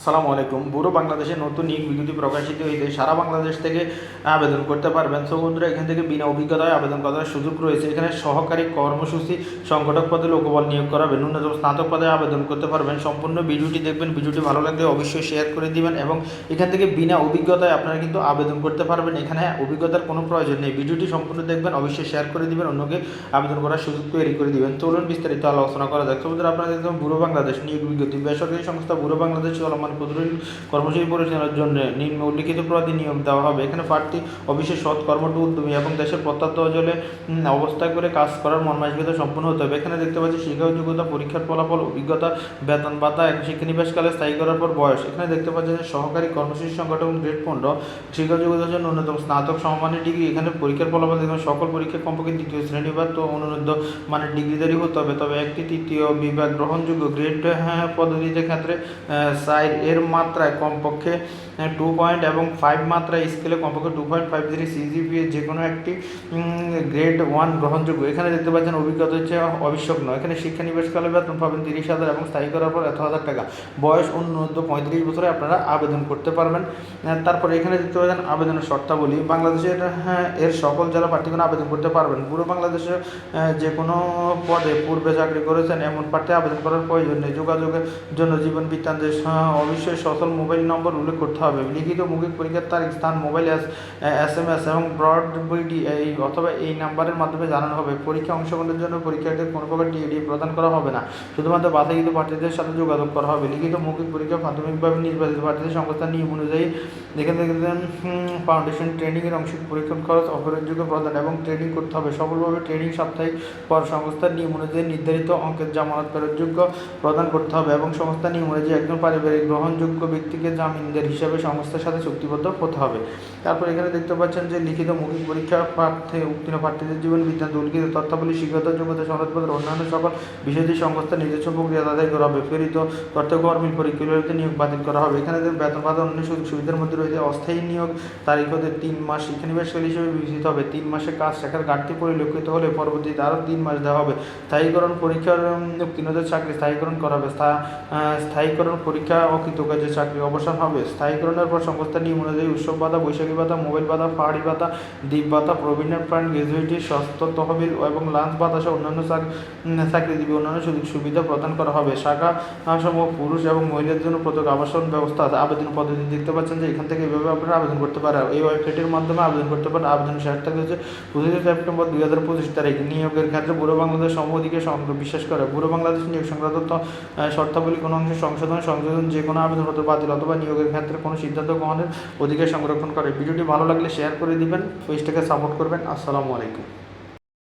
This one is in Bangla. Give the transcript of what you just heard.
আসসালামু আলাইকুম। বুড়ো বাংলাদেশে নতুন নিয়োগ বিজ্ঞপ্তি প্রকাশিত হইতে সারা বাংলাদেশ থেকে আবেদন করতে পারবেন। সো বন্ধুরা এখান থেকে বিনা অভিজ্ঞতায় আবেদন করার সুযোগ রয়েছে। এখানে সহকারী কর্মসূচি সংগঠক পদে লোকবল নিয়োগ করাবে ন্যূনতম স্নাতক পদে আবেদন করতে পারবেন। সম্পূর্ণ ভিডিওটি দেখবেন। ভিডিওটি ভালো লাগলে অবশ্যই শেয়ার করে দিবেন এবং এখান থেকে বিনা অভিজ্ঞতায় আপনারা কিন্তু আবেদন করতে পারবেন। এখানে অভিজ্ঞতার কোনো প্রয়োজন নেই। ভিডিওটি সম্পূর্ণ দেখবেন, অবশ্যই শেয়ার করে দিবেন, অন্যকে আবেদন করার সুযোগ তৈরি করে দিবেন। চলুন বিস্তারিত আলোচনা করা যাক। বন্ধুরা আপনারা দেখবেন বুড়ো বাংলাদেশ নিয়োগ বিজ্ঞপ্তি। বেসরকারি সংস্থা বুড়ো বাংলাদেশ চলমান ক্ষুদ্র ঋণ কর্মসূচি পরিচালনার জন্য নিম্ন উল্লিখিত প্রতি নিয়ম দেওয়া হবে। এখানে প্রার্থী অফিসের সৎ কর্মঠ উদ্যমী এবং দেশের প্রত্যন্ত অঞ্চলে অবস্থায় করে কাজ করার মর্মাসিকতা সম্পূর্ণ হতে হবে। এখানে দেখতে পাচ্ছি শিক্ষা যোগ্যতা পরীক্ষার ফলাফল অভিজ্ঞতা বেতন ভাতা শিক্ষানিবাসকালে স্থায়ী করার পর বয়স। এখানে দেখতে পাচ্ছি যে সহকারী কর্মসূচি সংগঠন গ্রেড পনেরো শিক্ষা যোগ্যতার জন্য ন্যূনতম স্নাতক সমমানের ডিগ্রি। এখানে পরীক্ষার ফলাফল দেখবেন সকল পরীক্ষা কমপক্ষে দ্বিতীয় শ্রেণি বা তো অনুরোধ মানে ডিগ্রিধারী হতে হবে। তবে একটি তৃতীয় বিভাগ গ্রহণযোগ্য। গ্রেড হ্যাঁ, পদ্ধতিতে ক্ষেত্রে সাইড এর মাত্রায় কমপক্ষে টু পয়েন্ট এবং ফাইভ মাত্রা স্কেলে কমপক্ষে two point five three CGPA যে কোনো একটি গ্রেড ওয়ান গ্রহণযোগ্য। এখানে দেখতে পাচ্ছেন অভিজ্ঞতা হচ্ছে আবশ্যক নয় এখানে শিক্ষানিবেশকালে বেতন পাবেন তিরিশ হাজার এবং স্থায়ী করার পর এত হাজার টাকা। বয়স অন্যূর্ধ্ব পঁয়ত্রিশ বছরে আপনারা আবেদন করতে পারবেন। আহ, তারপরে এখানে দেখতে পাচ্ছেন আবেদনের শর্তাবলী। বাংলাদেশের হ্যাঁ, এর সকল জেলা প্রার্থীগণ আবেদন করতে পারবেন পুরো বাংলাদেশে যে কোনো পদে পূর্বে চাকরি করেছেন এমন প্রার্থী আবেদন করার প্রয়োজন নেই। যোগাযোগের জন্য জীবন বৃত্তান্তের অবশ্যই সচল মোবাইল নম্বর উল্লেখ করতে হবে। লিখিত মৌখিক পরীক্ষার তারিখ, স্থান, মোবাইল এস এম এস এবং ব্রড বিডি এই অথবা এই নাম্বারের মাধ্যমে জানানো হবে। পরীক্ষা অংশগ্রহণের জন্য পরীক্ষার্থীর কোনো প্রকার টিএডি প্রদান করা হবে না। শুধুমাত্র বাধাকৃত প্রার্থীদের সাথে যোগাযোগ করা হবে। লিখিত মৌখিক পরীক্ষা প্রাথমিকভাবে নির্বাচিত প্রার্থীদের সংস্থার নিয়ম অনুযায়ী এখানে দেখবেন ফাউন্ডেশন ট্রেনিংয়ের অংশিক পরীক্ষণ, খরচ অপরাধযোগ্য প্রদান এবং ট্রেনিং করতে হবে। সফলভাবে ট্রেনিং সাপ্তাহিক পর সংস্থার নিয়ম অনুযায়ী নির্ধারিত অঙ্কের জামানত ফেরতযোগ্য প্রদান করতে হবে এবং সংস্থার নিয়ম অনুযায়ী একজন পারিবারিক গ্রহণযোগ্য ব্যক্তিকে জামিনদার হিসাবে সংস্থার সাথে চুক্তিবদ্ধ হতে হবে। তারপর এখানে দেখতে পাচ্ছেন যে লিখিত মৌখিক পরীক্ষা প্রার্থী উত্তীর্ণ প্রার্থীদের জীবন বিজ্ঞান উল্লিখিত তথ্যাবলী, শিক্ষাগত যোগ্যতা, সনদপত্র, অন্যান্য সকল বিষয়টি সংস্থার নিজস্ব প্রক্রিয়া আদায় করা হবে। প্রেরিত তথ্য কর্মী পরীক্ষাগুলিতে নিয়োগ বাতিল করা হবে। এখানে বেতন ভাতা অন্য সুযোগ সুবিধার মধ্যে রয়েছে অস্থায়ী নিয়োগ তারিখ হতে তিন মাস শিক্ষানিবাসকাল হিসেবে বিবেচিত হবে। তিন মাসে কাজ শেখার ঘাটতি পরিলক্ষিত হলে পরবর্তীতে আরও তিন মাস দেওয়া হবে। স্থায়ীকরণ পরীক্ষার উত্তীর্ণদের চাকরি স্থায়ীকরণ করা হবে। স্থায়ীকরণ পরীক্ষা অকৃতকার্যের চাকরি অবসান হবে। স্থায়ীকরণের পর সংস্থা নিয়ম অনুযায়ী উৎসব ভাতা, বৈশাখী ভাতা, মোবাইল ভাতা, পাহাড়ি ভাতা, দ্বীপ ভাতা প্রবীণের প্রাণ, গ্র্যাজুয়েটি, স্বাস্থ্য, তহবিল এবং লাঞ্চ ভাতা সহ অন্যান্য চাকরিজীবী অন্যান্য সুযোগ সুবিধা প্রদান করা হবে। শাখা সমূহ পুরুষ এবং মহিলাদের জন্য পৃথক আবাসন ব্যবস্থা, আবেদন পদ্ধতি দেখতে পাচ্ছেন যে এখান থেকে এভাবে আপনারা আবেদন করতে পারেন। এই ওয়েবসাইটের মাধ্যমে আবেদন করতে পারেন। আবেদন শেষ থাকে হচ্ছে পঁচিশে সেপ্টেম্বর দুই হাজার পঁচিশ তারিখ। নিয়োগের ক্ষেত্রে পূর্ব বাংলাদেশ সমদিকে বিশ্বাস করে। পূর্ব বাংলাদেশ নিয়োগ সংক্রান্ত শর্তাবলী কোনো অংশে সংশোধন সংশোধন যে কোনো আবেদনপত্র বাতিল অথবা নিয়োগের ক্ষেত্রে কোনো সিদ্ধান্ত গ্রহণের অধিকার সংরক্ষণ করে। ভিডিওটি ভালো লাগলে শেয়ার করে দিবেন। পেজটাকে সাপোর্ট করবেন। আসসালামু আলাইকুম।